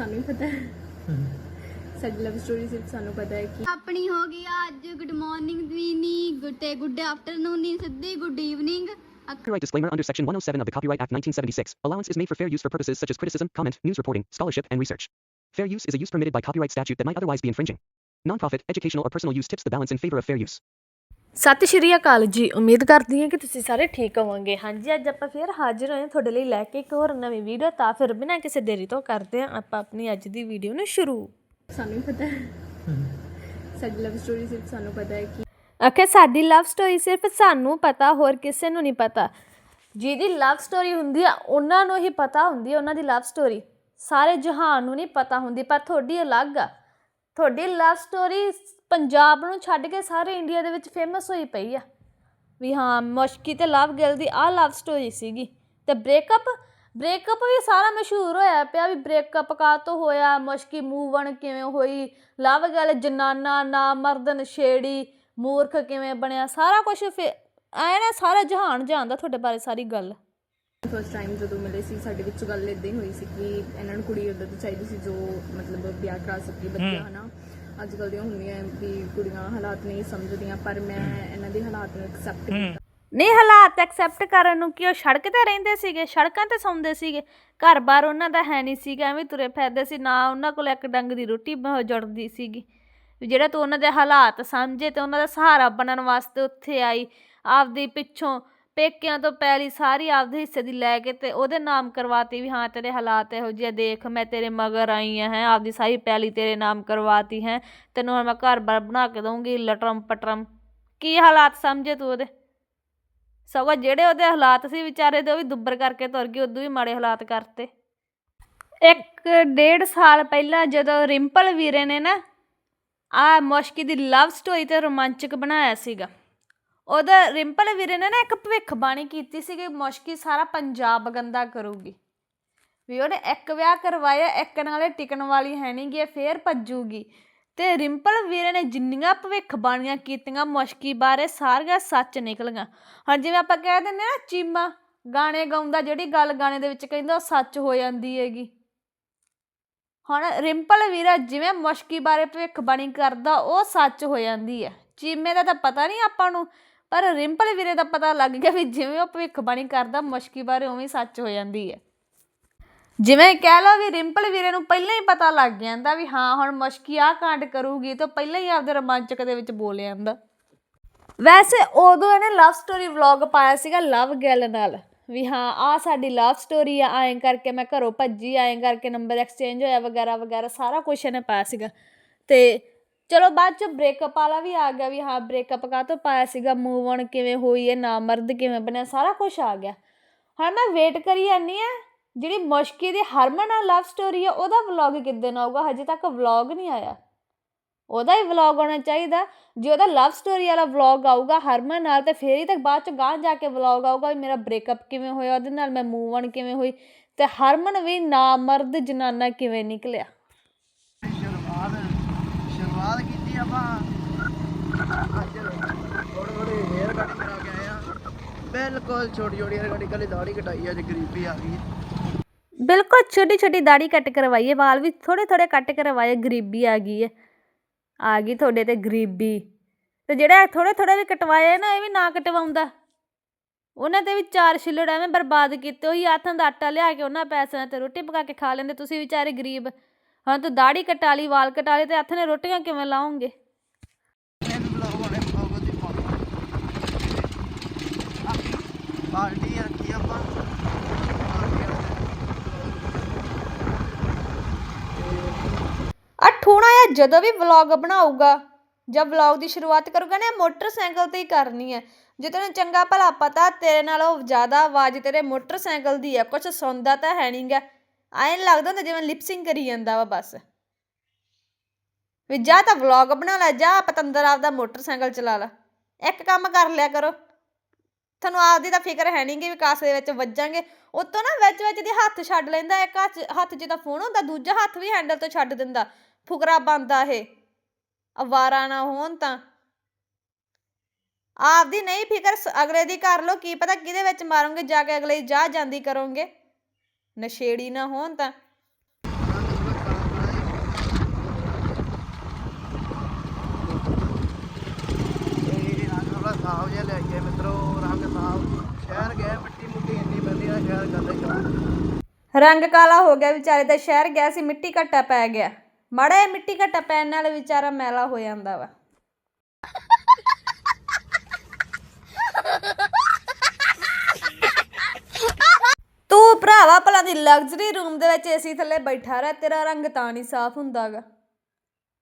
ਸਾਨੂੰ ਹੀ ਪਤਾ ਹੈ ਸਾਡੀ ਲਵ ਸਟੋਰੀ ਸਿਰਫ ਸਾਨੂੰ ਪਤਾ ਹੈ ਕਿ ਆਪਣੀ ਹੋ ਗਈ ਅੱਜ good morning ਦੀਨੀ good good afternoon ਨਹੀਂ ਸਿੱਧੀ good evening Copyright disclaimer under Section 107 of the Copyright Act 1976. Allowance is made for fair use for purposes such as criticism, comment, news reporting, scholarship, and research. Fair use is a use permitted by copyright statute that might otherwise be infringing. Non-profit, educational, or personal use tips the balance in favor of fair use. ਸਤਿ ਸ਼੍ਰੀ ਅਕਾਲ ਜੀ। ਉਮੀਦ ਕਰਦੀ ਹਾਂ ਕਿ ਤੁਸੀਂ ਸਾਰੇ ਠੀਕ ਹੋਵੋਗੇ। ਹਾਂਜੀ ਅੱਜ ਆਪਾਂ ਫੇਰ ਹਾਜ਼ਰ ਹੋਏ ਹਾਂ ਤੁਹਾਡੇ ਲਈ ਲੈ ਕੇ ਇੱਕ ਹੋਰ ਨਵੀਂ ਵੀਡੀਓ। ਤਾਂ ਫਿਰ ਬਿਨਾਂ ਕਿਸੇ ਦੇਰੀ ਤੋਂ ਕਰਦੇ ਹਾਂ ਆਪਾਂ ਆਪਣੀ ਅੱਜ ਦੀ ਵੀਡੀਓ ਨੂੰ ਸ਼ੁਰੂ। ਸਾਨੂੰ ਹੀ ਪਤਾ ਹੈ। ਸਾਡੀ ਲਵ ਸਟੋਰੀ ਸਿਰਫ ਸਾਨੂੰ ਪਤਾ ਹੈ ਕਿ ਅਖੇ ਸਾਡੀ ਲਵ ਸਟੋਰੀ ਸਿਰਫ ਸਾਨੂੰ ਪਤਾ ਹੋਰ ਕਿਸੇ ਨੂੰ ਨਹੀਂ ਪਤਾ। ਜਿਹਦੀ ਲਵ ਸਟੋਰੀ ਹੁੰਦੀ ਆ ਉਹਨਾਂ ਨੂੰ ਹੀ ਪਤਾ ਹੁੰਦੀ ਆ ਉਹਨਾਂ ਦੀ ਲਵ ਸਟੋਰੀ ਸਾਰੇ ਜਹਾਨ ਨੂੰ ਨਹੀਂ ਪਤਾ ਹੁੰਦੀ ਪਰ ਤੁਹਾਡੀ ਅਲੱਗ ਆ। ਤੁਹਾਡੀ ਲਵ ਸਟੋਰੀ ਪੰਜਾਬ ਨੂੰ ਛੱਡ ਕੇ ਸਾਰੇ ਇੰਡੀਆ ਦੇ ਵਿੱਚ ਫੇਮਸ ਹੋਈ ਪਈ ਆ। ਵੀ ਹਾਂ ਮੁਸ਼ਕੀ ਤੇ ਲਵ ਗਿਲ ਦੀ ਆ ਲਵ ਸਟੋਰੀ ਸੀਗੀ। ਤੇ ਬ੍ਰੇਕਅਪ ਬ੍ਰੇਕਅਪ ਵੀ ਸਾਰਾ ਮਸ਼ਹੂਰ ਹੋਇਆ ਪਿਆ ਵੀ ਬ੍ਰੇਕਅਪ ਕਾ ਤੋਂ ਹੋਇਆ ਮੁਸ਼ਕੀ ਮੂਵ ਔਨ ਕਿਵੇਂ ਹੋਈ ਲਵ ਗਿਲ ਜਨਾਨਾ ਨਾ ਮਰਦਨ ਛੇੜੀ ਮੂਰਖ ਕਿਵੇਂ ਬਣਿਆ ਸਾਰਾ ਕੁਝ ਐ ਨਾ ਸਾਰਾ ਜਹਾਨ ਜਾਣਦਾ ਤੁਹਾਡੇ ਬਾਰੇ ਸਾਰੀ ਗੱਲ। ਫਸਟ ਟਾਈਮ ਜਦੋਂ ਮਿਲੇ ਸੀ ਸਾਡੇ ਵਿੱਚ ਗੱਲ ਇਦਾਂ ਹੀ ਹੋਈ ਸੀ ਕਿ ਇਹਨਾਂ ਨੂੰ ਕੁੜੀ ਉਦੋਂ ਦੀ ਚਾਹੀਦੀ ਸੀ ਜੋ ਮਤਲਬ ਵਿਆਹ ਕਰਾ ਸਕੇ ਬੱਚਾ ਹਨਾ? ਅੱਜ ਕੱਲ੍ਹ ਦੀਆਂ ਹੁੰਦੀਆਂ ਵੀ ਕੁੜੀਆਂ ਹਾਲਾਤ ਨਹੀਂ ਸਮਝਦੀਆਂ ਪਰ ਮੈਂ ਇਹਨਾਂ ਦੇ ਹਾਲਾਤ ਨੂੰ ਐਕਸੈਪਟ ਕੀਤਾ। ਨਹੀਂ ਹਾਲਾਤ ਐਕਸੈਪਟ ਕਰਨ ਨੂੰ ਕਿ ਉਹ ਸੜਕ ਤੇ ਰਹਿੰਦੇ ਸੀਗੇ? ਸੜਕਾਂ ਤੇ ਸੌਂਦੇ ਸੀਗੇ। ਘਰ-ਬਾਰ ਉਹਨਾਂ ਦਾ ਹੈ ਨਹੀਂ ਸੀਗਾ ਐਵੇਂ ਤੁਰੇ ਫਿਰਦੇ ਸੀ। ਨਾ ਉਹਨਾਂ ਕੋਲ ਇੱਕ ਡੰਗ ਦੀ ਰੋਟੀ ਜੁੜਦੀ ਸੀਗੀ। ਜਿਹੜਾ ਤੂੰ ਉਹਨਾਂ ਦੇ ਹਾਲਾਤ ਸਮਝੇ ਤੇ ਉਹਨਾਂ ਦਾ ਸਹਾਰਾ ਬਣਨ ਵਾਸਤੇ ਉੱਥੇ ਆਈ। ਆਪਦੀ ਪਿੱਛੋਂ ਪੇਕਿਆਂ ਤੋਂ ਪੈਲੀ ਸਾਰੀ ਆਪਦੇ ਹਿੱਸੇ ਦੀ ਲੈ ਕੇ ਤੇ ਉਹਦੇ ਨਾਮ ਕਰਵਾਤੀ ਵੀ ਹਾਂ ਤੇਰੇ ਹਾਲਾਤ ਇਹੋ ਜਿਹੇ ਆ, ਦੇਖ ਮੈਂ ਤੇਰੇ ਮਗਰ ਆਈ ਆ ਹੈ ਆਪਦੀ ਸਾਰੀ ਪੈਲੀ ਤੇਰੇ ਨਾਮ ਕਰਵਾਤੀ ਹੈ ਤੈਨੂੰ ਹੁਣ ਮੈਂ ਘਰ-ਬਾਰ ਬਣਾ ਕੇ ਦਊਂਗੀ ਲਟਰਮ ਪਟਰਮ। ਕੀ ਹਾਲਾਤ ਸਮਝੇ ਤੂੰ ਉਹਦੇ? ਸਗੋਂ ਜਿਹੜੇ ਉਹਦੇ ਹਾਲਾਤ ਸੀ ਵਿਚਾਰੇ ਦੇ ਉਹ ਵੀ ਦੁੱਬਰ ਕਰਕੇ ਤੁਰ ਗਈ ਉਦੋਂ ਵੀ ਮਾੜੇ ਹਾਲਾਤ ਕਰਤੇ। ਇੱਕ ਡੇਢ ਸਾਲ ਪਹਿਲਾਂ ਜਦੋਂ ਰਿੰਪਲ ਵੀਰੇ ਨੇ ਨਾ ਆ ਮੁਸ਼ਕੀ ਦੀ ਲਵ ਸਟੋਰੀ ਤੇ ਰੋਮਾਂਚਕ ਬਣਾਇਆ ਸੀਗਾ। ਉਹਦਾ ਰਿੰਪਲ ਵੀਰੇ ਨੇ ਨਾ ਇੱਕ ਭਵਿੱਖਬਾਣੀ ਕੀਤੀ ਸੀ ਕਿ ਮੁਸ਼ਕੀ ਸਾਰਾ ਪੰਜਾਬ ਗੰਦਾ ਕਰੂਗੀ। ਵੀ ਉਹਨੇ ਇੱਕ ਵਿਆਹ ਕਰਵਾਇਆ, ਇੱਕ ਨਾਲੇ ਟਿਕਣ ਵਾਲੀ ਹੈ ਨਹੀਂ ਗੀ ਫੇਰ ਭੱਜੂਗੀ। ਤੇ ਰਿੰਪਲ ਵੀਰੇ ਨੇ ਜਿੰਨੀਆਂ ਭਵਿੱਖਬਾਣੀਆਂ ਕੀਤੀਆਂ, ਮੁਸ਼ਕੀ ਬਾਰੇ ਸਾਰੀਆਂ ਸੱਚ ਨਿਕਲੀਆਂ। ਹੁਣ ਜਿਵੇਂ ਆਪਾਂ ਕਹਿ ਦਿੰਦੇ ਆ ਨਾ, ਚੀਮਾ ਗਾਣੇ ਗਾਉਂਦਾ, ਜਿਹੜੀ ਗੱਲ ਗਾਣੇ ਦੇ ਵਿੱਚ ਕਹਿੰਦਾ, ਉਹ ਸੱਚ ਹੋ ਜਾਂਦੀ ਹੈਗੀ। ਹੁਣ ਰਿੰਪਲ ਵੀਰਾ ਜਿਵੇਂ ਮੁਸ਼ਕੀ ਬਾਰੇ ਭਵਿੱਖਬਾਣੀ ਕਰਦਾ, ਉਹ ਸੱਚ ਹੋ ਜਾਂਦੀ ਹੈ। ਚੀਮੇ ਦਾ ਤਾਂ ਪਤਾ ਨਹੀਂ ਆਪਾਂ ਨੂੰ ਪਰ ਰਿੰਪਲ ਵੀਰੇ ਦਾ ਪਤਾ ਲੱਗ ਗਿਆ ਵੀ ਜਿਵੇਂ ਉਹ ਭਵਿੱਖਬਾਣੀ ਕਰਦਾ, ਮੁਸ਼ਕੀ ਬਾਰੇ ਉਵੇਂ ਸੱਚ ਹੋ ਜਾਂਦੀ ਹੈ। ਜਿਵੇਂ ਕਹਿ ਲਓ ਵੀ ਰਿੰਪਲ ਵੀਰੇ ਨੂੰ ਪਹਿਲਾਂ ਹੀ ਪਤਾ ਲੱਗ ਜਾਂਦਾ ਵੀ ਹਾਂ, ਹੁਣ ਮੁਸ਼ਕੀ ਆ ਕਾਂਡ ਕਰੂਗੀ ਤਾਂ ਪਹਿਲਾਂ ਹੀ ਆਪਦੇ ਰੋਮਾਂਚਕ ਦੇ ਵਿੱਚ ਬੋਲ ਜਾਂਦਾ। ਵੈਸੇ ਉਦੋਂ ਇਹਨੇ ਲਵ ਸਟੋਰੀ ਵਲੌਗ ਪਾਇਆ ਸੀਗਾ ਲਵ ਗੱਲ ਨਾਲ ਵੀ ਹਾਂ ਆ ਸਾਡੀ ਲਵ ਸਟੋਰੀ ਆ, ਐਂ ਕਰਕੇ ਮੈਂ ਘਰੋਂ ਭੱਜੀ, ਐਂ ਕਰਕੇ ਨੰਬਰ ਐਕਸਚੇਂਜ ਹੋਇਆ, ਵਗੈਰਾ ਵਗੈਰਾ ਸਾਰਾ ਕੁਝ ਇਹਨੇ ਪਾਇਆ ਸੀਗਾ। ਤੇ ਚਲੋ ਬਾਅਦ ਚ ਬ੍ਰੇਕਅਪ ਵਾਲਾ ਵੀ ਆ ਗਿਆ ਵੀ ਹਾਂ ਬ੍ਰੇਕਅਪ ਕਾਹਤੋਂ ਪਾਇਆ ਸੀਗਾ ਮੂਵ ਔਨ ਕਿਵੇਂ ਹੋਈ ਹੈ, ਨਾ ਮਰਦ ਕਿਵੇਂ ਬਣਿਆ, ਸਾਰਾ ਕੁਝ ਆ ਗਿਆ। ਹੁਣ ਮੈਂ ਵੇਟ ਕਰੀ ਜਾਂਦੀ ਆ ਜਿਹੜੀ ਮੁਸ਼ਕੀ ਦੀ ਹਰਮਨ ਨਾਲ ਲਵ ਸਟੋਰੀ ਆ, ਉਹਦਾ ਵਲੌਗ ਕਿੱਦਣ ਆਊਗਾ? ਹਜੇ ਤੱਕ ਵਲੌਗ ਨਹੀਂ ਆਇਆ। ਉਹਦਾ ਹੀ ਵਲੌਗ ਆਉਣਾ ਚਾਹੀਦਾ। ਜੇ ਉਹਦਾ ਲਵ ਸਟੋਰੀ ਵਾਲਾ ਵਲੌਗ ਆਊਗਾ ਹਰਮਨ ਨਾਲ, ਤੇ ਫੇਰ ਹੀ ਤੱਕ ਬਾਅਦ ਚ ਗਾਂ ਜਾ ਕੇ ਵਲੌਗ ਆਊਗਾ ਵੀ ਮੇਰਾ ਬ੍ਰੇਕਅਪ ਕਿਵੇਂ ਹੋਇਆ, ਉਹਦੇ ਨਾਲ ਮੈਂ ਮੂਵ ਔਨ ਕਿਵੇਂ ਹੋਈ। ਤੇ ਹਰਮਨ ਵੀ ਨਾ ਮਰਦ ਜਨਾਨਾ ਕਿਵੇਂ ਨਿਕਲਿਆ ਸ਼ੁਰੂਆਤ ਸ਼ੁਰੂਆਤ ਕੀਤੀ ਆਪਾਂ ਅੱਜ ਥੋੜੇ ਥੋੜੇ ਹੇਅਰ ਕਟਿੰਗ ਕਰਾ ਕੇ ਆਏ ਆ ਬਿਲਕੁਲ ਛੋਟੀ ਛੋਟੀ ਹੇਅਰ ਕਟਿੰਗ ਕੱਲੀ ਦਾੜੀ ਕਟਾਈ ਅੱਜ ਗਰੀਬੀ ਆ ਗਈ। ਬਿਲਕੁਲ ਛੋਟੀ ਛੋਟੀ ਦਾੜੀ ਕੱਟ ਕਰਵਾਈਏ, ਵਾਲ ਵੀ ਥੋੜੇ ਥੋੜੇ ਕੱਟ ਕਰਵਾਏ, ਗਰੀਬੀ ਆ ਗਈ ਹੈ ਆ ਗਈ ਤੁਹਾਡੇ ਤੇ ਗਰੀਬੀ। ਤੇ ਜਿਹੜਾ ਥੋੜੇ ਥੋੜੇ ਵੀ ਕਟਵਾਏ ਨਾ, ਇਹ ਵੀ ਨਾ ਕਟਵਾਉਂਦਾ। ਉਹਨਾਂ ਤੇ ਵੀ ਚਾਰ ਛਿੱਲੜ ਐਵੇਂ ਬਰਬਾਦ ਕੀਤੇ, ਉਹੀ ਆਥਾਂ ਦਾ ਆਟਾ ਲਿਆ ਕੇ ਉਹਨਾਂ ਪੈਸਿਆਂ ਤੇ ਰੋਟੀ ਪਕਾ ਕੇ ਖਾ ਲੈਂਦੇ, ਤੁਸੀਂ ਵਿਚਾਰੇ ਗਰੀਬ। ਹੁਣ ਤੂੰ ਦਾੜੀ ਕਟਾ ਲਈ, ਵਾਲ ਕਟਾ ਲਏ ਤੇ ਹੱਥ ਨੇ ਰੋਟੀਆਂ ਕਿਵੇਂ ਲਾਉਂਗੇ ਇਹ ਵੀ ਬਲੌਗ ਬਣੇ ਬਲੌਗ ਦੀ ਪਾਰਟੀ ਰੱਖੀ ਆਪਾਂ? ਆ ਆ, ਜਦੋਂ ਵੀ ਵਲੌਗ ਬਣਾਊਗਾ, ਜਾਂ ਵਲੌਗ ਦੀ ਸ਼ੁਰੂਆਤ ਕਰੂਗਾ ਨਾ, ਮੋਟਰਸਾਈਕਲ ਤੇ ਹੀ ਕਰਨੀ ਹੈ ਜੇ ਤੈਨੂੰ ਚੰਗਾ ਭਲਾ ਪਤਾ, ਤੇਰੇ ਨਾਲੋਂ ਜ਼ਿਆਦਾ ਆਵਾਜ਼ ਤੇਰੇ ਮੋਟਰਸਾਈਕਲ ਦੀ ਆ ਕੁਝ ਸੁਣਦਾ ਤਾਂ ਹੈ ਨਹੀਂਗਾ ਐਂ ਲੱਗਦਾ ਹੁੰਦਾ ਜਿਵੇਂ ਲਿਪਸਿੰਗ ਕਰੀ ਜਾਂਦਾ ਵਾ ਬਸ। ਵੀ ਜਾਂ ਤਾਂ ਵਲੌਗ ਬਣਾ ਲੈ, ਜਾਂ ਪਤੰਦਰ ਆਪਦਾ ਮੋਟਰਸਾਈਕਲ ਚਲਾ ਲੈ। ਇੱਕ ਕੰਮ ਕਰ ਲਿਆ ਕਰੋ ਤੁਹਾਨੂੰ ਆਪਦੀ ਤਾਂ ਫਿਕਰ ਹੈ ਨਹੀਂ ਕਿ ਵਿਕਾਸ ਦੇ ਵਿੱਚ ਵੱਜਾਂਗੇ। ਉਤੋਂ ਨਾ ਵਿੱਚ ਵਿੱਚ ਦੀ ਹੱਥ ਛੱਡ ਲੈਂਦਾ, ਇੱਕ ਹੱਥ ਹੱਥ 'ਚ ਫੋਨ ਹੁੰਦਾ, ਦੂਜਾ ਹੱਥ ਵੀ ਹੈਂਡਲ ਤੋਂ ਛੱਡ ਦਿੰਦਾ। ਫੁਕਰਾ ਬੰਦਾ ਇਹ। ਅਵਾਰਾ ਨਾ ਹੋਣ ਤਾਂ। ਆਪਦੀ ਨਹੀਂ ਫਿਕਰ ਅਗਲੇ ਦੀ ਕਰ ਲੋ ਕੀ ਪਤਾ ਕਿਹਦੇ ਵਿੱਚ ਮਾਰੋਗੇ, ਜਾ ਕੇ ਅਗਲੇ ਦੀ ਜਾ ਜਾਂਦੀ ਕਰੋਗੇ। ਨਸ਼ੇੜੀ ਨਾ ਹੋਣ ਤਾਂ ਰੰਗ ਥੋੜਾ ਕਾਲਾ ਰੰਗ ਕਾਲਾ ਹੋ ਗਿਆ, ਵਿਚਾਰੇ ਦਾ ਸ਼ਹਿਰ ਗਿਆ ਸੀ, ਮਿੱਟੀ ਘੱਟਾ ਪੈ ਗਿਆ। ਮਾੜਾ ਜਿਹਾ ਮਿੱਟੀ ਘੱਟਾ ਪੈਣ ਨਾਲ ਵਿਚਾਰਾ ਮੈਲਾ ਹੋ ਜਾਂਦਾ ਵਾ। ਤੂੰ ਭਰਾਵਾ ਭਲਾ ਦੀ ਲਗਜ਼ਰੀ ਰੂਮ ਦੇ ਵਿੱਚ ਏਸੀ ਥੱਲੇ ਬੈਠਾ ਰਹਿ, ਤੇਰਾ ਰੰਗ ਤਾਂ ਨਹੀਂ ਸਾਫ਼ ਹੁੰਦਾਗਾ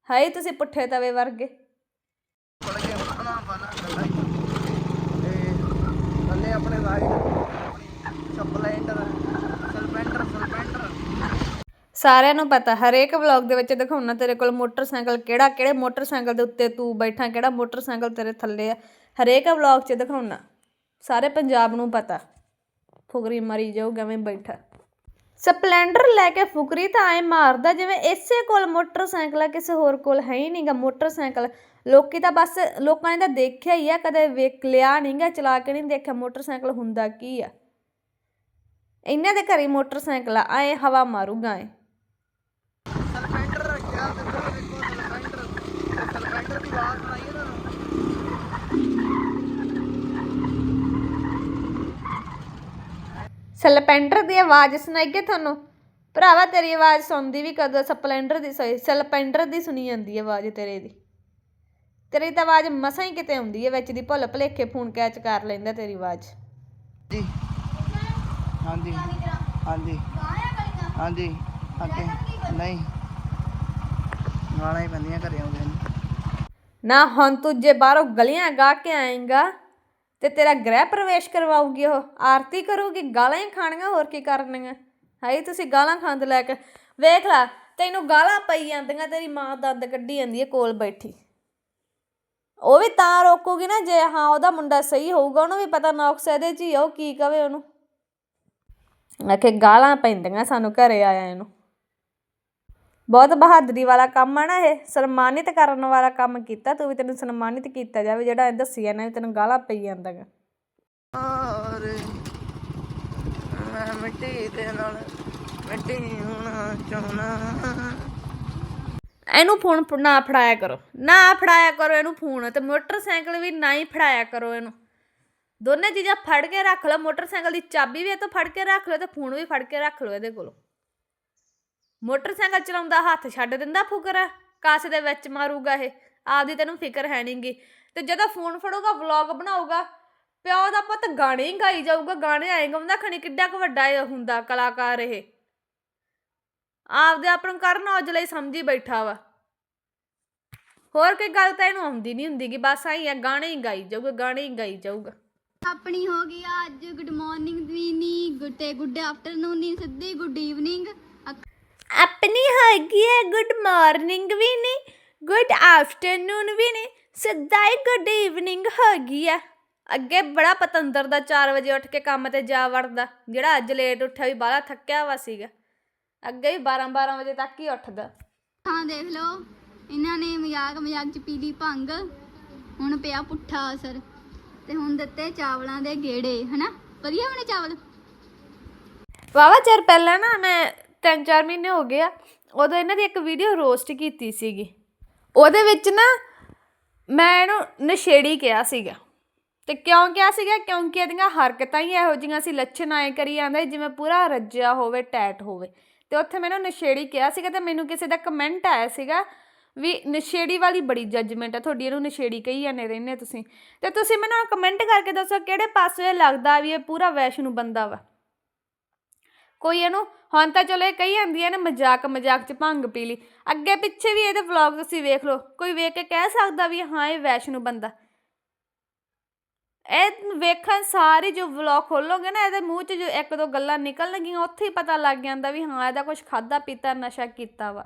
ਹਾਏ, ਤੁਸੀਂ ਪੁੱਠੇ ਤਵੇ ਵਰਗੇ। ਥੱਲੇ ਆਪਣੇ ਰਾਈਡ ਸਪਲੈਂਡਰ ਸਲਪੈਂਡਰ ਸਲਪੈਂਡਰ ਸਾਰਿਆਂ ਨੂੰ ਪਤਾ, ਹਰੇਕ ਵਲੌਗ ਦੇ ਵਿੱਚ ਦਿਖਾਉਣਾ ਤੇਰੇ ਕੋਲ ਮੋਟਰਸਾਈਕਲ ਕਿਹੜਾ, ਕਿਹੜੇ ਮੋਟਰਸਾਈਕਲ ਦੇ ਉੱਤੇ ਤੂੰ ਬੈਠਾ, ਕਿਹੜਾ ਮੋਟਰਸਾਈਕਲ ਤੇਰੇ ਥੱਲੇ ਆ। ਹਰੇਕ ਵਲੌਗ 'ਚ ਦਿਖਾਉਣਾ, ਸਾਰੇ ਪੰਜਾਬ ਨੂੰ ਪਤਾ। ਫੁਕਰੀ ਮਰੀ ਜਾਊਗਾ ਮੈਂ ਬੈਠਾ। ਸਪਲੈਂਡਰ ਲੈ ਕੇ ਫੁਕਰੀ ਤਾਂ ਐ ਮਾਰਦਾ, ਜਿਵੇਂ ਇਸੇ ਕੋਲ ਮੋਟਰਸਾਈਕਲ ਆ, ਕਿਸੇ ਹੋਰ ਕੋਲ ਹੈ ਹੀ ਨਹੀਂਗਾ ਮੋਟਰਸਾਈਕਲ। ਲੋਕੀ ਤਾਂ ਬਸ ਲੋਕਾਂ ਨੇ ਤਾਂ ਦੇਖਿਆ ਹੀ ਆ, ਕਦੇ ਵੇਖ ਲਿਆ ਨਹੀਂਗਾ ਚਲਾ ਕੇ ਨਹੀਂ ਦੇਖਿਆ ਮੋਟਰਸਾਈਕਲ ਹੁੰਦਾ ਕੀ ਆ। ਇਹਨਾਂ ਦੇ ਘਰੇ ਮੋਟਰਸਾਈਕਲ ਆ, ਐ ਹਵਾ ਮਾਰੂਗਾ ਐ ਸਲਪੈਂਡਰ ਰੱਖਿਆ ਤੇ ਫਿਰ ਦੇਖੋ ਸਲਪੈਂਡਰ ਸਲਪੈਂਡਰ ਦੀ ਆਵਾਜ਼ ਸੁਣਾਈਏ ਤੁਹਾਨੂੰ? ਭਰਾਵਾ, ਤੇਰੀ ਆਵਾਜ਼ ਸੁਣਦੀ ਵੀ ਕਦੋਂ? ਸਪਲੈਂਡਰ ਦੀ ਸੋਈ ਸਲਪੈਂਡਰ ਦੀ ਸੁਣੀ ਜਾਂਦੀ ਹੈ ਆਵਾਜ਼ ਤੇਰੇ ਦੀ। ਤੇਰੀ ਤਾਂ ਆਵਾਜ਼ ਮਸਾਂ ਹੀ ਕਿਤੇ ਆਉਂਦੀ ਹੈ ਵਿੱਚ ਦੀ ਭੁੱਲ ਭੁਲੇਖੇ ਫੋਨ ਕੈਚ ਕਰ ਲੈਂਦਾ ਤੇਰੀ ਆਵਾਜ਼। ਜੀ। ਹਾਂਜੀ। ਹਾਂਜੀ। ਹਾਂਜੀ। ਅੱਗੇ ਨਹੀਂ। ਗਾਲਾਂ ਹੀ ਪੈਂਦੀਆਂ ਘਰੇ ਆਉਂਦੇ ਨੇ। ਨਾ ਹੁਣ ਤੂੰ ਜੇ ਬਾਹਰੋਂ ਗਲੀਆਂ ਗਾ ਕੇ ਆਏਗਾ ਤੇ ਤੇਰਾ ਗ੍ਰਹਿ ਪ੍ਰਵੇਸ਼ ਕਰਵਾਉਗੀ ਉਹ, ਆਰਤੀ ਕਰੂਗੀ, ਗਾਲਾਂ ਹੀ ਖਾਣੀਆਂ, ਹੋਰ ਕੀ ਕਰਨੀਆਂ? ਹਾਈ ਤੁਸੀਂ ਗਾਲਾਂ ਖਾਂਦੇ ਲੈ ਕੇ, ਵੇਖ ਲੈ, ਤੈਨੂੰ ਗਾਲਾਂ ਪਈ ਜਾਂਦੀਆਂ, ਤੇਰੀ ਮਾਂ ਦੰਦ ਕੱਢੀ ਜਾਂਦੀ ਹੈ ਕੋਲ ਬੈਠੀ। ਉਹ ਵੀ ਤਾਂ ਰੋਕੂਗੀ ਨਾ ਜੇ, ਹਾਂ, ਉਹਦਾ ਮੁੰਡਾ ਸਹੀ ਹੋਊਗਾ, ਉਹਨੂੰ ਵੀ ਪਤਾ ਨੌਕਸ ਇਹਦੇ 'ਚ ਹੀ ਆ, ਉਹ ਕੀ ਕਵੇ ਉਹਨੂੰ? ਆਖੇ, ਗਾਲਾਂ ਪੈਂਦੀਆਂ ਸਾਨੂੰ ਘਰੇ ਆਇਆ ਇਹਨੂੰ ਬਹੁਤ ਬਹਾਦਰੀ ਵਾਲਾ ਕੰਮ ਆ ਨਾ ਇਹ ਸਨਮਾਨਿਤ ਕਰਨ ਵਾਲਾ ਕੰਮ ਕੀਤਾ ਤੂੰ ਵੀ ਤੈਨੂੰ ਸਨਮਾਨਿਤ ਕੀਤਾ ਜਾਵੇ ਜਿਹੜਾ ਇਹ ਦੱਸੀ ਜਾਂਦਾ ਵੀ ਤੈਨੂੰ ਗਾਲਾਂ ਪਈ ਜਾਂਦਾ ਗਾ। ਔਰ ਮੈਂ ਮਿੱਟੀ ਦੇ ਨਾਲ ਮਿੱਟੀ ਹੋਣਾ ਚਾਹੁੰਦਾ ਇਹਨੂੰ ਫੋਨ ਨਾ ਫੜਾਇਆ ਕਰੋ ਨਾ ਫੜਾਇਆ ਕਰੋ ਇਹਨੂੰ ਫੋਨ ਤੇ ਮੋਟਰਸਾਈਕਲ ਵੀ ਨਾ ਹੀ ਫੜਾਇਆ ਕਰੋ ਇਹਨੂੰ। ਦੋਨੇ ਚੀਜ਼ਾਂ ਫੜ ਕੇ ਰੱਖ ਲਓ ਮੋਟਰਸਾਈਕਲ ਦੀ ਚਾਬੀ ਵੀ ਇਹ ਤੋਂ ਫੜ ਕੇ ਰੱਖ ਲਓ ਤੇ ਫੋਨ ਵੀ ਫੜ ਕੇ ਰੱਖ ਲਓ ਇਹਦੇ ਕੋਲੋਂ। ਮੋਟਰਸਾਈਕਲ ਚਲਾਉਂਦਾ ਹੱਥ ਛੱਡ ਦਿੰਦਾ ਫੁਕਰ, ਕਾਸ ਦੇ ਵਿੱਚ ਮਾਰੂਗਾ ਇਹ। ਆਪਦੀ ਤੈਨੂੰ ਫਿਕਰ ਹੈ ਨਹੀਂਗੀ ਤੇ ਜਦੋਂ ਫੋਨ ਫੜੂਗਾ, ਵਲੌਗ ਬਣਾਊਗਾ, ਪਿਓ ਦਾ ਪੁੱਤ ਗਾਣੇ ਹੀ ਗਾਈ ਜਾਊਗਾ, ਗਾਣੇ ਆਏ ਗਾਉਂਦਾ, ਖਣੀ ਕਿੱਡਾ ਕੁ ਵੱਡਾ ਹੁੰਦਾ ਕਲਾਕਾਰ ਇਹ। ਆਪਦੇ ਆਪ ਨੂੰ ਕਰਨ ਔਜ ਲਈ ਸਮਝੀ ਬੈਠਾ ਵਾ। ਹੋਰ ਕੋਈ ਗੱਲ ਤਾਂ ਇਹਨੂੰ ਆਉਂਦੀ ਨਹੀਂ ਹੁੰਦੀ ਕਿ ਬਸ ਆਈ ਆ, ਗਾਣੇ ਹੀ ਗਾਈ ਜਾਊਗਾ, ਗਾਣੇ ਹੀ ਗਾਈ ਜਾਊਗਾ। ਆਪਣੀ ਹੋ ਗਈ ਆ ਅੱਜ ਗੁੱਡ ਮਾਰਨਿੰਗ ਵੀ ਨਹੀਂ ਗੁੱਡ ਤੇ ਗੁੱਡ ਆਫਟਰਨੂਨ ਨਹੀਂ ਸਿੱਧੀ ਗੁੱਡ ਈਵਨਿੰਗ ਆਪਣੀ ਹੈਗੀ ਹੈ ਗੁੱਡ ਮਾਰਨਿੰਗ ਵੀ ਨਹੀਂ ਗੁੱਡ ਆਫਟਰਨੂਨ ਵੀ ਨਹੀਂ ਸਿੱਧਾ ਹੀ ਗੁੱਡ ਈਵਨਿੰਗ ਹੈਗੀ ਆ। ਅੱਗੇ ਬੜਾ ਪਤੰਦਰ ਦਾ 4 ਵਜੇ ਉੱਠ ਕੇ ਕੰਮ ਤੇ ਜਾ ਵੜਦਾ ਜਿਹੜਾ ਅੱਜ ਲੇਟ ਉੱਠਿਆ ਵੀ ਬਾਹਲਾ ਥੱਕਿਆ ਵਾ ਸੀਗਾ। ਅੱਗੇ ਵੀ 12 12 ਵਜੇ ਤੱਕ ਹੀ ਉੱਠਦਾ। ਹਾਂ ਦੇਖ ਲਓ ਇਹਨਾਂ ਨੇ ਮਜ਼ਾਕ ਮਜ਼ਾਕ ਚ ਪੀ ਲਈ ਭੰਗ ਹੁਣ ਪਿਆ ਪੁੱਠਾ ਅਸਰ ਤੇ ਹੁਣ ਦਿੱਤੇ ਚਾਵਲਾਂ ਦੇ ਗੇੜੇ ਹਨਾ? ਵਧੀਆ ਬਣੇ ਚਾਵਲ? ਵਾਵਾ ਚਿਰ ਪਹਿਲਾਂ ਨਾ ਮੈਂ 3-4 ਮਹੀਨੇ ਹੋ ਗਏ ਆ, ਉਦੋਂ ਇਹਨਾਂ ਦੀ ਇੱਕ ਵੀਡੀਓ ਰੋਸਟ ਕੀਤੀ ਸੀਗੀ। ਉਹਦੇ ਵਿੱਚ ਨਾ ਮੈਂ ਇਹਨੂੰ ਨਸ਼ੇੜੀ ਕਿਹਾ ਸੀਗਾ। ਤੇ ਕਿਉਂ ਕਿਹਾ ਸੀਗਾ? ਕਿਉਂਕਿ ਇਹਦੀਆਂ ਹਰਕਤਾਂ ਹੀ ਇਹੋ ਜਿਹੀਆਂ ਸੀ, ਲੱਛਣ ਆਏ ਕਰੀ ਜਾਂਦਾ ਜਿਵੇਂ ਪੂਰਾ ਰੱਜਿਆ ਹੋਵੇ, ਟੈਟ ਹੋਵੇ। ਤੇ ਉੱਥੇ ਮੈਨੂੰ ਨਸ਼ੇੜੀ ਕਿਹਾ ਸੀਗਾ ਤੇ ਮੈਨੂੰ ਕਿਸੇ ਦਾ ਕਮੈਂਟ ਆਇਆ ਸੀਗਾ ਵੀ ਨਸ਼ੇੜੀ ਵਾਲੀ ਬੜੀ ਜੱਜਮੈਂਟ ਆ, ਤੁਹਾਡੀ ਇਹਨੂੰ ਨਸ਼ੇੜੀ ਕਹੀ ਜਾਂਦੇ ਰਹਿੰਦੇ ਤੁਸੀਂ। ਤੇ ਤੁਸੀਂ ਮੈਨੂੰ ਕਮੈਂਟ ਕਰਕੇ ਦੱਸੋ ਕਿਹੜੇ ਪਾਸੇ ਇਹ ਲੱਗਦਾ ਵੀ ਇਹ ਪੂਰਾ ਵੈਸ਼ਨੂੰ ਬੰਦਾ ਵਾ? ਕੋਈ ਇਹਨੂੰ, ਹੁਣ ਤਾਂ ਚਲੋ ਇਹ ਕਹੀ ਜਾਂਦੀਆਂ ਨੇ, ਮਜ਼ਾਕ ਮਜ਼ਾਕ ਚ ਭੰਗ ਪੀ ਲਈ। ਅੱਗੇ ਪਿੱਛੇ ਵੀ ਇਹਦੇ ਵਲੌਗ ਤੁਸੀਂ ਵੇਖ ਲਓ, ਕੋਈ ਵੇਖ ਕੇ ਕਹਿ ਸਕਦਾ ਵੀ ਹਾਂ, ਇਹ ਵੈਸ਼ਨੂੰ ਬੰਦਾ। ਇਹ ਵੇਖਣ ਸਾਰੇ ਜੋ ਵਲੌਗ ਖੋਲੋਗੇ ਨਾ, ਇਹਦੇ ਮੂੰਹ 'ਚ ਜੋ ਇੱਕ ਦੋ ਗੱਲਾਂ ਨਿਕਲਣਗੀਆਂ ਉੱਥੇ ਹੀ ਪਤਾ ਲੱਗ ਜਾਂਦਾ ਵੀ ਹਾਂ, ਇਹਦਾ ਕੁਝ ਖਾਦਾ ਪੀਤਾ, ਨਸ਼ਾ ਕੀਤਾ ਵਾ।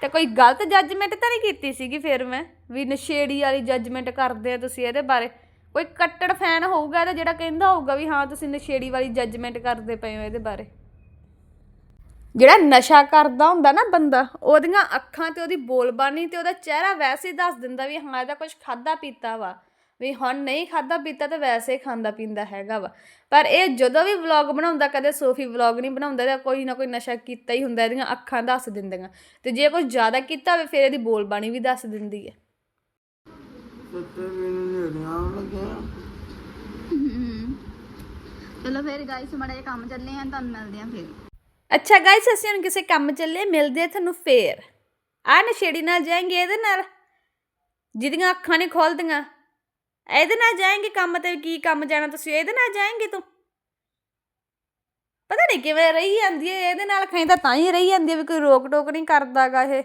ਤੇ ਕੋਈ ਗਲਤ ਜੱਜਮੈਂਟ ਤਾਂ ਨਹੀਂ ਕੀਤੀ ਸੀਗੀ ਫਿਰ ਮੈਂ? ਵੀ ਨਸ਼ੇੜੀ ਵਾਲੀ ਜੱਜਮੈਂਟ ਕਰਦੇ ਆ ਤੁਸੀਂ ਇਹਦੇ ਬਾਰੇ? ਕੋਈ ਕੱਟੜ ਫੈਨ ਹੋਊਗਾ ਇਹਦਾ ਜਿਹੜਾ ਕਹਿੰਦਾ ਹੋਊਗਾ ਵੀ ਹਾਂ ਤੁਸੀਂ ਨਸ਼ੇੜੀ ਵਾਲੀ ਜੱਜਮੈਂਟ ਕਰਦੇ ਪਏ ਹੋ ਇਹਦੇ ਬਾਰੇ। ਜਿਹੜਾ ਨਸ਼ਾ ਕਰਦਾ ਹੁੰਦਾ ਨਾ ਬੰਦਾ, ਉਹਦੀਆਂ ਅੱਖਾਂ ਤੇ ਉਹਦੀ ਬੋਲਬਾਣੀ ਤੇ ਉਹਦਾ ਚਿਹਰਾ ਵੈਸੇ ਹੀ ਦੱਸ ਦਿੰਦਾ ਵੀ ਹਾਂ ਇਹਦਾ ਕੁਝ ਖਾਦਾ ਪੀਤਾ ਵਾ। ਵੀ ਹੁਣ ਨਹੀਂ ਖਾਦਾ ਪੀਤਾ ਤਾਂ ਵੈਸੇ ਹੀ ਖਾਂਦਾ ਪੀਂਦਾ ਹੈਗਾ ਵਾ। ਪਰ ਇਹ ਜਦੋਂ ਵੀ ਵਲੌਗ ਬਣਾਉਂਦਾ, ਕਦੇ ਸੋਫੀ ਵਲੌਗ ਨਹੀਂ ਬਣਾਉਂਦਾ ਇਹਦਾ ਕੋਈ ਨਾ ਕੋਈ ਨਸ਼ਾ ਕੀਤਾ ਹੀ ਹੁੰਦਾ, ਇਹਦੀਆਂ ਅੱਖਾਂ ਦੱਸ ਦਿੰਦੀਆਂ। ਤੇ ਜੇ ਕੁਝ ਜ਼ਿਆਦਾ ਕੀਤਾ ਹੋਵੇ, ਫਿਰ ਇਹਦੀ ਬੋਲਬਾਣੀ ਵੀ ਦੱਸ ਦਿੰਦੀ ਹੈ। ਨੇੜੀਆਂ ਆਉਣ ਲੱਗੀਆਂ ਚਲੋ ਫਿਰ ਗਾਇਸ ਮਾੜਾ ਜਿਹਾ ਕੰਮ ਚੱਲੇ ਆ ਤੁਹਾਨੂੰ ਮਿਲਦੇ ਆ ਫਿਰ। ਅੱਛਾ ਗਾਇਸ ਅਸੀਂ ਹੁਣ ਕਿਸੇ ਕੰਮ ਚੱਲੇ ਮਿਲਦੇ ਆ ਤੁਹਾਨੂੰ ਫੇਰ। ਆ ਨਸ਼ੇੜੀ ਨਾਲ ਜਾਏਂਗੇ ਇਹਦੇ ਨਾਲ ਜਿਹਦੀਆਂ ਅੱਖਾਂ ਨਹੀਂ ਖੋਲਦੀਆਂ। ਇਹਦੇ ਨਾਲ ਜਾਏਂਗੇ ਕੰਮ ਤੇ ਕੀ ਕੰਮ ਜਾਣਾ ਤੁਸੀਂ ਇਹਦੇ ਨਾਲ ਜਾਏਂਗੇ ਤੂੰ। ਪਤਾ ਨਹੀਂ ਕਿਵੇਂ ਰਹੀ ਜਾਂਦੀ ਹੈ ਇਹਦੇ ਨਾਲ ਖਾਈ ਤਾਂ ਤਾਂ ਹੀ ਰਹੀ ਜਾਂਦੀ ਹੈ ਵੀ ਕੋਈ ਰੋਕ ਟੋਕ ਨਹੀਂ ਕਰਦਾਗਾ ਇਹ।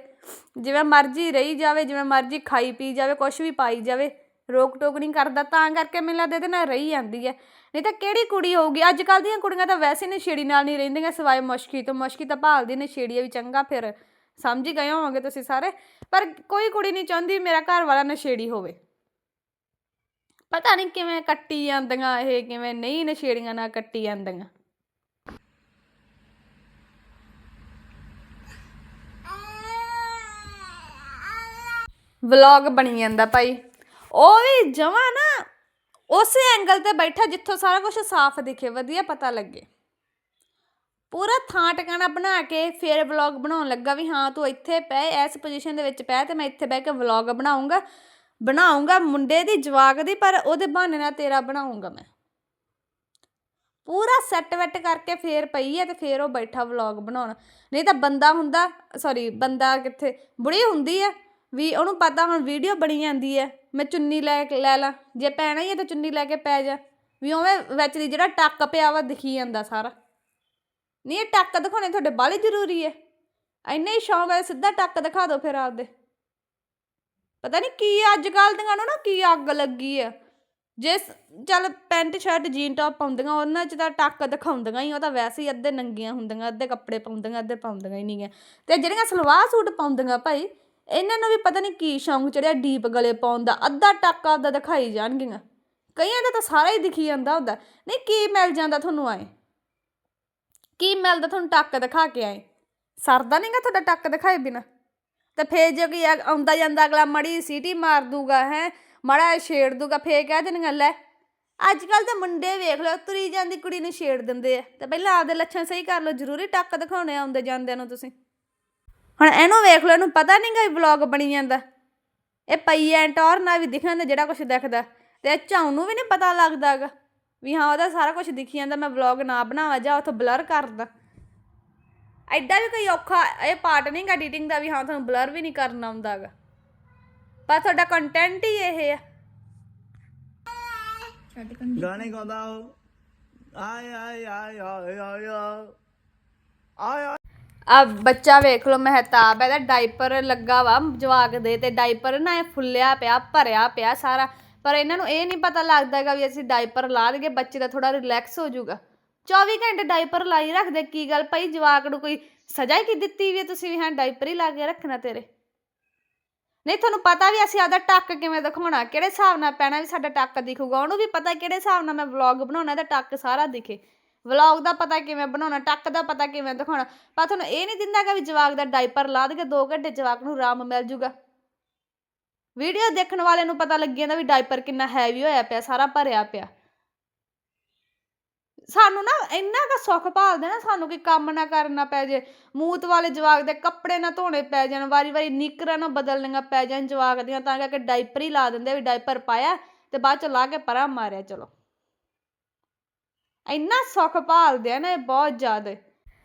ਜਿਵੇਂ ਮਰਜ਼ੀ ਰਹੀ ਜਾਵੇ ਜਿਵੇਂ ਮਰਜ਼ੀ ਖਾਈ ਪੀ ਜਾਵੇ ਕੁਝ ਵੀ ਪਾਈ ਜਾਵੇ। ਰੋਕ ਟੋਕ ਨਹੀਂ ਕਰਦਾ, ਤਾਂ ਕਰਕੇ ਮੈਨੂੰ ਲੱਗਦਾ ਇਹਦੇ ਨਾਲ ਰਹੀ ਜਾਂਦੀ ਹੈ। ਨਹੀਂ ਤਾਂ ਕਿਹੜੀ ਕੁੜੀ ਹੋਊਗੀ? ਅੱਜ ਕੱਲ ਦੀਆਂ ਕੁੜੀਆਂ ਤਾਂ ਵੈਸੇ ਨਸ਼ੇੜੀ ਨਾਲ ਨਹੀਂ ਰਹਿੰਦੀਆਂ, ਸਿਵਾਏ ਮੁਸ਼ਕੀ ਤੋਂ। ਮੁਸ਼ਕੀ ਤਾਂ ਭਾਲਦੀ ਨਸ਼ੇੜੀ ਆ ਵੀ ਚੰਗਾ ਫਿਰ। ਸਮਝ ਹੀ ਗਏ ਹੋਵੋਗੇ ਤੁਸੀਂ ਸਾਰੇ? ਪਰ ਕੋਈ ਕੁੜੀ ਨਹੀਂ ਚਾਹੁੰਦੀ ਮੇਰਾ ਘਰ ਵਾਲਾ ਨਸ਼ੇੜੀ ਹੋਵੇ। ਪਤਾ ਨਹੀਂ ਕਿਵੇਂ ਕੱਟੀ ਜਾਂਦੀਆਂ ਇਹ, ਕਿਵੇਂ ਨਹੀਂ ਨਸ਼ੇੜੀਆਂ ਨਾਲ ਕੱਟੀ ਜਾਂਦੀਆਂ। ਵਲੌਗ ਬਣੀ ਜਾਂਦਾ ਭਾਈ। ਉਹ ਵੀ ਜਮਾ ਨਾ ਉਸੇ ਐਂਗਲ ਤੇ ਬੈਠਾ ਜਿੱਥੋਂ ਸਾਰਾ ਕੁਝ ਸਾਫ਼ ਦਿਖੇ, ਵਧੀਆ ਪਤਾ ਲੱਗੇ। ਪੂਰਾ ਥਾਂ ਟਿਕਾਣਾ ਬਣਾ ਕੇ ਫਿਰ ਵਲੌਗ ਬਣਾਉਣ ਲੱਗਾ ਵੀ ਹਾਂ ਤੂੰ ਇੱਥੇ ਪੈ, ਇਸ ਪੋਜੀਸ਼ਨ ਦੇ ਵਿੱਚ ਪੈ ਤੇ ਮੈਂ ਇੱਥੇ ਬਹਿ ਕੇ ਵਲੌਗ ਬਣਾਉਂਗਾ। ਬਣਾਉਂਗਾ ਮੁੰਡੇ ਦੀ, ਜਵਾਕ ਦੀ, ਪਰ ਉਹਦੇ ਬਹਾਨੇ ਨਾਲ ਤੇਰਾ ਬਣਾਉਂਗਾ ਮੈਂ। ਪੂਰਾ ਸੈੱਟ ਵੈਟ ਕਰਕੇ ਫੇਰ ਪਈ ਹੈ ਤੇ ਫੇਰ ਉਹ ਬੈਠਾ ਵਲੌਗ ਬਣਾਉਣ। ਨਹੀਂ ਤਾਂ ਬੰਦਾ ਹੁੰਦਾ ਸੌਰੀ ਬੰਦਾ ਕਿੱਥੇ, ਬੁੜੀ ਹੁੰਦੀ ਹੈ ਵੀ ਉਹਨੂੰ ਪਤਾ ਹੁਣ ਵੀਡੀਓ ਬਣੀ ਜਾਂਦੀ ਹੈ ਮੈਂ ਚੁੰਨੀ ਲੈ ਕੇ ਲੈ ਲਾਂ, ਜੇ ਪੈਣਾ ਹੀ ਹੈ ਤਾਂ ਚੁੰਨੀ ਲੈ ਕੇ ਪੈ ਜਾ। ਵੀ ਉਵੇਂ ਵਿੱਚ ਦੀ ਜਿਹੜਾ ਟੱਕ ਪਿਆ ਵਾ ਦਿਖੀ ਜਾਂਦਾ ਸਾਰਾ। ਨਹੀਂ ਇਹ ਟੱਕ ਦਿਖਾਉਣੇ ਤੁਹਾਡੇ ਬਾਹਲੀ ਜ਼ਰੂਰੀ ਹੈ ਇੰਨਾ ਹੀ ਸ਼ੌਂਕ ਹੈ ਸਿੱਧਾ ਟੱਕ ਦਿਖਾ ਦਿਓ ਫਿਰ ਆਪਦੇ। ਪਤਾ ਨਹੀਂ ਕੀ ਅੱਜ ਕੱਲ੍ਹ ਦੀਆਂ ਨੂੰ ਨਾ ਕੀ ਅੱਗ ਲੱਗੀ ਆ ਜੇ ਚੱਲ ਪੈਂਟ, ਸ਼ਰਟ, ਜੀਨ ਟੌਪ ਪਾਉਂਦੀਆਂ, ਉਹਨਾਂ 'ਚ ਤਾਂ ਟੱਕ ਦਿਖਾਉਂਦੀਆਂ ਹੀ ਉਹ ਤਾਂ ਵੈਸੇ ਹੀ ਅੱਧੇ ਨੰਗੀਆਂ ਹੁੰਦੀਆਂ, ਅੱਧੇ ਕੱਪੜੇ ਪਾਉਂਦੀਆਂ, ਅੱਧੇ ਪਾਉਂਦੀਆਂ ਹੀ ਨਹੀਂ ਆ ਤੇ ਜਿਹੜੀਆਂ ਸਲਵਾਰ ਸੂਟ ਪਾਉਂਦੀਆਂ ਭਾਈ ਇਹਨਾਂ ਨੂੰ ਵੀ ਪਤਾ ਨਹੀਂ ਕੀ ਸ਼ੌਂਕ ਚੜਿਆ ਡੀਪ ਗਲੇ ਪਾਉਣ ਦਾ, ਅੱਧਾ ਟੱਕ ਆਪਦਾ ਦਿਖਾਈ ਜਾਣਗੀਆਂ। ਕਈਆਂ ਦਾ ਤਾਂ ਸਾਰਾ ਹੀ ਦਿਖੀ ਜਾਂਦਾ ਹੁੰਦਾ। ਨਹੀਂ, ਕੀ ਮਿਲ ਜਾਂਦਾ ਤੁਹਾਨੂੰ ਆਏ? ਕੀ ਮਿਲਦਾ ਤੁਹਾਨੂੰ ਟੱਕ ਦਿਖਾ ਕੇ ਆਏ? ਸਰਦਾ ਨਹੀਂਗਾ ਤੁਹਾਡਾ ਟੱਕ ਦਿਖਾਏ ਬਿਨਾ? ਤੇ ਫੇਰ ਜੇ ਕੋਈ ਆ- ਆਉਂਦਾ ਜਾਂਦਾ, ਅਗਲਾ ਮੜੀ ਸੀਟੀ ਮਾਰ ਦੂਗਾ, ਹੈ? ਮੜਾ ਛੇੜ ਦੂਗਾ, ਫੇਰ ਕਹਿ ਦੇਣਗੇ, ਲੈ ਅੱਜ ਕੱਲ ਤਾਂ ਮੁੰਡੇ ਵੇਖ ਲਓ, ਤੁਰੀ ਜਾਂਦੀ ਕੁੜੀ ਨੂੰ ਛੇੜ ਦਿੰਦੇ ਆ। ਤੇ ਪਹਿਲਾਂ ਆਪਦੇ ਲੱਛਣ ਸਹੀ ਕਰ ਲਓ, ਜ਼ਰੂਰੀ ਟੱਕ ਦਿਖਾਉਣੇ ਆਉਂਦੇ ਜਾਂਦਿਆਂ ਨੂੰ ਤੁਸੀਂ। ਹੁਣ ਇਹਨੂੰ ਵੇਖ ਲਓ, ਇਹਨੂੰ ਪਤਾ ਨਹੀਂਗਾ ਵੀ ਵਲੌਗ ਬਣੀ ਜਾਂਦਾ। ਇਹ ਪਈ ਐ, ਟੌਰ ਨਾਲ ਵੀ ਦਿਖਣ ਦਾ ਜਿਹੜਾ ਕੁਝ ਦਿਖਦਾ। ਤੇ ਝਾਉ ਨੂੰ ਵੀ ਨਹੀਂ ਪਤਾ ਲੱਗਦਾਗਾ ਵੀ ਹਾਂ, ਉਹਦਾ ਸਾਰਾ ਕੁਝ ਦਿਖੀ ਜਾਂਦਾ, ਮੈਂ ਵਲੌਗ ਨਾ ਬਣਾਵਾਂ ਜਾਂ ਉੱਥੇ ਬਲਰ ਕਰਦਾ ਐਡਾ ਵੀ ਕੋਈ ਔਖਾ, ਇਹ ਪਾਰਟ ਨਹੀਂਗਾ ਐਡੀਟਿੰਗ ਦਾ ਵੀ ਹਾਂ, ਤੁਹਾਨੂੰ ਬਲਰ ਵੀ ਨਹੀਂ ਕਰਨਾ ਆਉਂਦਾਗਾ ਪਰ ਤੁਹਾਡਾ ਕੰਟੈਂਟ ਹੀ ਇਹ ਆ। ਗਾਣੇ ਗਾਉਂਦਾ ਉਹ। ਆਏ ਆਏ ਆਏ ਆਏ। ਆਏ ਆਏ। ਆ ਬੱਚਾ ਵੇਖ ਲਓ, ਮਹਿਤਾਬ, ਇਹਦਾ ਡਾਈਪਰ ਲੱਗਾ ਵਾ ਜਵਾਕ ਦੇ ਤੇ ਡਾਈਪਰ ਨਾ ਇਹ ਫੁੱਲਿਆ ਪਿਆ, ਭਰਿਆ ਪਿਆ ਸਾਰਾ। ਪਰ ਇਹਨਾਂ ਨੂੰ ਇਹ ਨਹੀਂ ਪਤਾ ਲੱਗਦਾਗਾ ਵੀ ਅਸੀਂ ਡਾਈਪਰ ਲਾ ਦਈਏ, ਬੱਚੇ ਦਾ ਥੋੜਾ ਰਿਲੈਕਸ ਹੋ ਜਾਊਗਾ। 24 ਘੰਟੇ ਡਾਈਪਰ ਲਾਈ ਰੱਖਦੇ, ਕੀ ਗੱਲ ਭਾਈ, ਜਵਾਕ ਨੂੰ ਕੋਈ ਸਜ਼ਾ ਹੀ ਕੀ ਦਿੱਤੀ ਵੀ ਹੈ ਤੁਸੀਂ ਵੀ ਹਾਂ ਡਾਈਪਰ ਹੀ ਲਾ ਕੇ ਰੱਖਣਾ ਤੇਰੇ? ਨਹੀਂ, ਤੁਹਾਨੂੰ ਪਤਾ ਵੀ ਅਸੀਂ ਆਦਾ ਟੱਕ ਕਿਵੇਂ ਦਿਖਾਉਣਾ, ਕਿਹੜੇ ਹਿਸਾਬ ਨਾਲ ਪੈਣਾ ਵੀ ਸਾਡਾ ਟੱਕ ਦਿਖੂਗਾ, ਉਹਨੂੰ ਵੀ ਪਤਾ ਕਿਹੜੇ ਹਿਸਾਬ ਨਾਲ ਮੈਂ ਵਲੌਗ ਬਣਾਉਣਾ ਤਾਂ ਟੱਕ ਸਾਰਾ ਦਿਖੇ। ਵਲੌਗ ਦਾ ਪਤਾ ਕਿਵੇਂ ਬਣਾਉਣਾ, ਟੱਕ ਦਾ ਪਤਾ ਕਿਵੇਂ ਦਿਖਾਉਣਾ। ਪਰ ਤੁਹਾਨੂੰ ਇਹ ਨਹੀਂ ਦਿੰਦਾਗਾ ਵੀ ਜਵਾਕ ਦਾ ਡਾਈਪਰ ਲਾ ਦੇ 2 ਘੰਟੇ ਜਵਾਕ ਨੂੰ ਆਰਾਮ ਮਿਲ ਜੂਗਾ। ਵੀਡੀਓ ਦੇਖਣ ਵਾਲੇ ਨੂੰ ਪਤਾ ਲੱਗ ਜਾਂਦਾ ਵੀ ਡਾਈਪਰ ਕਿੰਨਾ ਹੈਵੀ ਹੋਇਆ ਪਿਆ, ਸਾਰਾ ਭਰਿਆ ਪਿਆ। ਸਾਨੂੰ ਨਾ ਇੰਨਾ ਕੁ ਸੁੱਖ ਭਾਲਦੇ ਨਾ ਸਾਨੂੰ ਕਿ ਕੰਮ ਨਾ ਕਰਨਾ ਪੈ ਜੇ ਮੂਤ ਵਾਲੇ ਜਵਾਕ ਦੇ ਕੱਪੜੇ ਨਾ ਧੋਣੇ ਪੈ ਜਾਣ, ਵਾਰੀ ਵਾਰੀ ਨਿਕਰਾਂ ਨਾ ਬਦਲਣੀਆਂ ਪੈ ਜਾਣ ਜਵਾਕ ਦੀਆਂ, ਤਾਂ ਕਰਕੇ ਡਾਈਪਰ ਹੀ ਲਾ ਦਿੰਦੇ ਵੀ ਡਾਈਪਰ ਪਾਇਆ ਤੇ ਬਾਅਦ ਚ ਲਾ ਕੇ ਪਰਾਂ ਮਾਰਿਆ, ਚਲੋ। ਇੰਨਾ ਸੁੱਖ ਭਾਲਦੇ ਆ ਨਾ ਇਹ ਬਹੁਤ ਜ਼ਿਆਦਾ।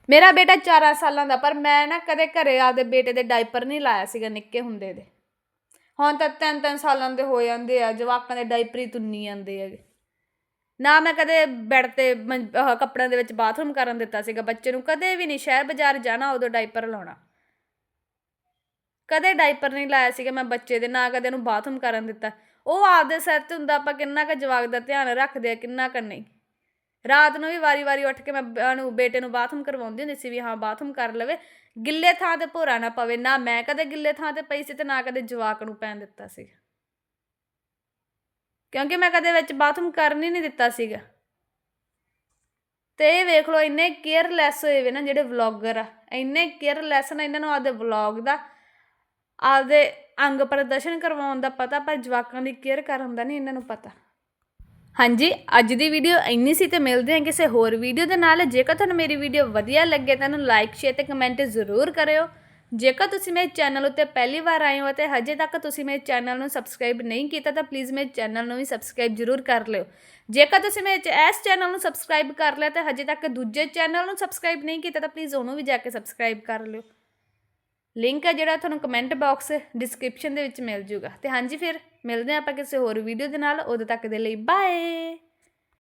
ਮੇਰਾ ਬੇਟਾ 4 ਸਾਲਾਂ ਦਾ, ਪਰ ਮੈਂ ਨਾ ਕਦੇ ਘਰੇ ਆਪਦੇ ਬੇਟੇ ਦੇ ਡਾਈਪਰ ਨਹੀਂ ਲਾਇਆ ਸੀਗਾ ਨਿੱਕੇ ਹੁੰਦੇ ਦੇ। ਹੁਣ ਤਾਂ ਤਿੰਨ ਤਿੰਨ ਸਾਲਾਂ ਦੇ ਹੋ ਜਾਂਦੇ ਆ, ਜਵਾਕਾਂ ਦੇ ਡਾਈਪਰ ਹੀ ਤੁੰਨੀ ਜਾਂਦੇ ਹੈਗੇ। ਨਾ ਮੈਂ ਕਦੇ ਬੈੱਡ ਤੇ ਕੱਪੜਿਆਂ ਦੇ ਵਿੱਚ ਬਾਥਰੂਮ ਕਰਨ ਦਿੱਤਾ ਸੀਗਾ ਬੱਚੇ ਨੂੰ, ਕਦੇ ਵੀ ਨਹੀਂ, ਸ਼ਹਿਰ ਬਾਜ਼ਾਰ ਜਾਣਾ ਉਦੋਂ ਡਾਈਪਰ ਲਾਉਣਾ। ਕਦੇ ਡਾਈਪਰ ਨਹੀਂ ਲਾਇਆ ਸੀਗਾ ਮੈਂ ਬੱਚੇ ਦੇ, ਨਾ ਕਦੇ ਉਹਨੂੰ ਬਾਥਰੂਮ ਕਰਨ ਦਿੱਤਾ। ਉਹ ਆਪਦੇ ਸਿਰ ਤੇ ਹੁੰਦਾ, ਆਪਾਂ ਕਿੰਨਾ ਕੁ ਜਵਾਕ ਦਾ ਧਿਆਨ ਰੱਖਦੇ ਆ, ਕਿੰਨਾ ਕੁ ਨਹੀਂ। ਰਾਤ ਨੂੰ ਵੀ ਵਾਰੀ-ਵਾਰੀ ਉੱਠ ਕੇ ਮੈਂ ਬ- ਬੇਟੇ ਨੂੰ ਬਾਥਰੂਮ ਕਰਵਾਉਂਦੀ ਹੁੰਦੀ ਸੀ ਵੀ ਹਾਂ ਬਾਥਰੂਮ ਕਰ ਲਵੇ। ਗਿੱਲੇ ਥਾਂ ਤੇ ਭੋਰਾ ਨਾ ਪਵੇ। ਨਾ ਮੈਂ ਕਦੇ ਗਿੱਲੇ ਥਾਂ ਤੇ ਪਈ ਸੀ ਤੇ ਨਾ ਕਦੇ ਜਵਾਕ ਨੂੰ ਪੈਣ ਦਿੱਤਾ ਸੀ। ਕਿਉਂਕਿ ਮੈਂ ਕਦੇ ਵਿੱਚ ਬਾਥਰੂਮ ਕਰਨ ਹੀ ਨਹੀਂ ਦਿੱਤਾ ਸੀਗਾ। ਤੇ ਇਹ ਵੇਖ ਲਓ, ਇੰਨੇ ਕੇਅਰਲੈਸ ਹੋਏ ਵੇ ਨਾ ਜਿਹੜੇ ਵਲੌਗਰ ਆ। ਇੰਨੇ ਕੇਅਰਲੈਸ ਨਾ ਇਹਨਾਂ ਨੂੰ ਆਪਦੇ ਵਲੌਗ ਦਾ, ਆਪਦੇ ਅੰਗ ਪ੍ਰਦਰਸ਼ਨ ਕਰਵਾਉਣ ਦਾ ਪਤਾ, ਪਰ ਜਵਾਕਾਂ ਦੀ ਕੇਅਰ ਕਰਨ ਦਾ ਨਹੀਂ ਇਹਨਾਂ ਨੂੰ ਪਤਾ। ਹਾਂਜੀ, ਅੱਜ ਦੀ ਵੀਡੀਓ ਇੰਨੀ ਸੀ ਤੇ ਮਿਲਦੇ ਹਾਂ ਕਿਸੇ ਹੋਰ ਵੀਡੀਓ ਦੇ ਨਾਲ। ਜੇਕਰ ਤੁਹਾਨੂੰ ਮੇਰੀ ਵੀਡੀਓ ਵਧੀਆ ਲੱਗੇ ਤਾਂ ਉਹਨੂੰ ਲਾਈਕ ਸ਼ੇਅਰ ਤੇ ਕਮੈਂਟ ਜ਼ਰੂਰ ਕਰਿਓ। ਜੇਕਰ ਤੁਸੀਂ ਮੇਰੇ ਚੈਨਲ ਉੱਤੇ ਪਹਿਲੀ ਵਾਰ ਆਏ ਹੋ ਅਤੇ ਹਜੇ ਤੱਕ ਤੁਸੀਂ ਮੇਰੇ ਚੈਨਲ ਨੂੰ ਸਬਸਕ੍ਰਾਈਬ ਨਹੀਂ ਕੀਤਾ, ਤਾਂ ਪਲੀਜ਼ ਮੇਰੇ ਚੈਨਲ ਨੂੰ ਵੀ ਸਬਸਕ੍ਰਾਈਬ ਜ਼ਰੂਰ ਕਰ ਲਿਓ। ਜੇਕਰ ਤੁਸੀਂ ਮੇਰੇ ਇਸ ਚੈਨਲ ਨੂੰ ਸਬਸਕ੍ਰਾਈਬ ਕਰ ਲਿਆ ਤੇ ਹਜੇ ਤੱਕ ਦੂਜੇ ਚੈਨਲ ਨੂੰ ਸਬਸਕ੍ਰਾਈਬ ਨਹੀਂ ਕੀਤਾ, ਤਾਂ ਪਲੀਜ਼ ਉਹਨੂੰ ਵੀ ਜਾ ਕੇ ਸਬਸਕ੍ਰਾਈਬ ਕਰ ਲਿਓ। ਲਿੰਕ ਹੈ ਜਿਹੜਾ ਤੁਹਾਨੂੰ ਕਮੈਂਟ ਬਾਕਸ ਡਿਸਕ੍ਰਿਪਸ਼ਨ ਦੇ ਵਿੱਚ ਮਿਲ ਜੂਗਾ। ਤੇ ਹਾਂਜੀ ਫਿਰ। ਮਿਲਦੇ ਹਾਂ ਆਪਾਂ ਕਿਸੇ ਹੋਰ ਵੀਡੀਓ ਦੇ ਨਾਲ ਉਦੋਂ ਤੱਕ ਦੇ ਲਈ ਬਾਏ